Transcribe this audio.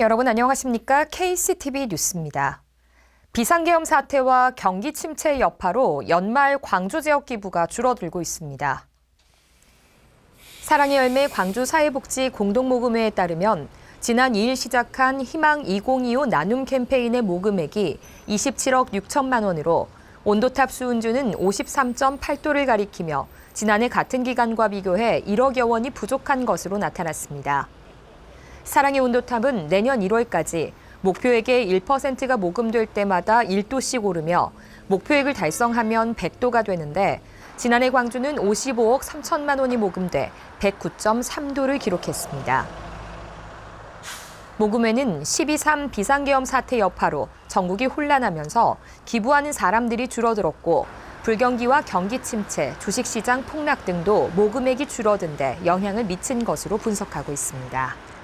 여러분 안녕하십니까? KCTV 뉴스입니다. 비상계엄 사태와 경기 침체의 여파로 연말 광주 지역 기부가 줄어들고 있습니다. 사랑의 열매 광주 사회복지 공동모금회에 따르면 지난 2일 시작한 희망 2025 나눔 캠페인의 모금액이 27억 6천만 원으로 온도탑 수은주는 53.8도를 가리키며 지난해 같은 기간과 비교해 1억여 원이 부족한 것으로 나타났습니다. 사랑의 온도탑은 내년 1월까지 목표액의 1%가 모금될 때마다 1도씩 오르며 목표액을 달성하면 100도가 되는데 지난해 광주는 55억 3천만 원이 모금돼 109.3도를 기록했습니다. 모금회는 12.3 비상계엄 사태 여파로 전국이 혼란하면서 기부하는 사람들이 줄어들었고 불경기와 경기 침체, 주식시장 폭락 등도 모금액이 줄어든 데 영향을 미친 것으로 분석하고 있습니다.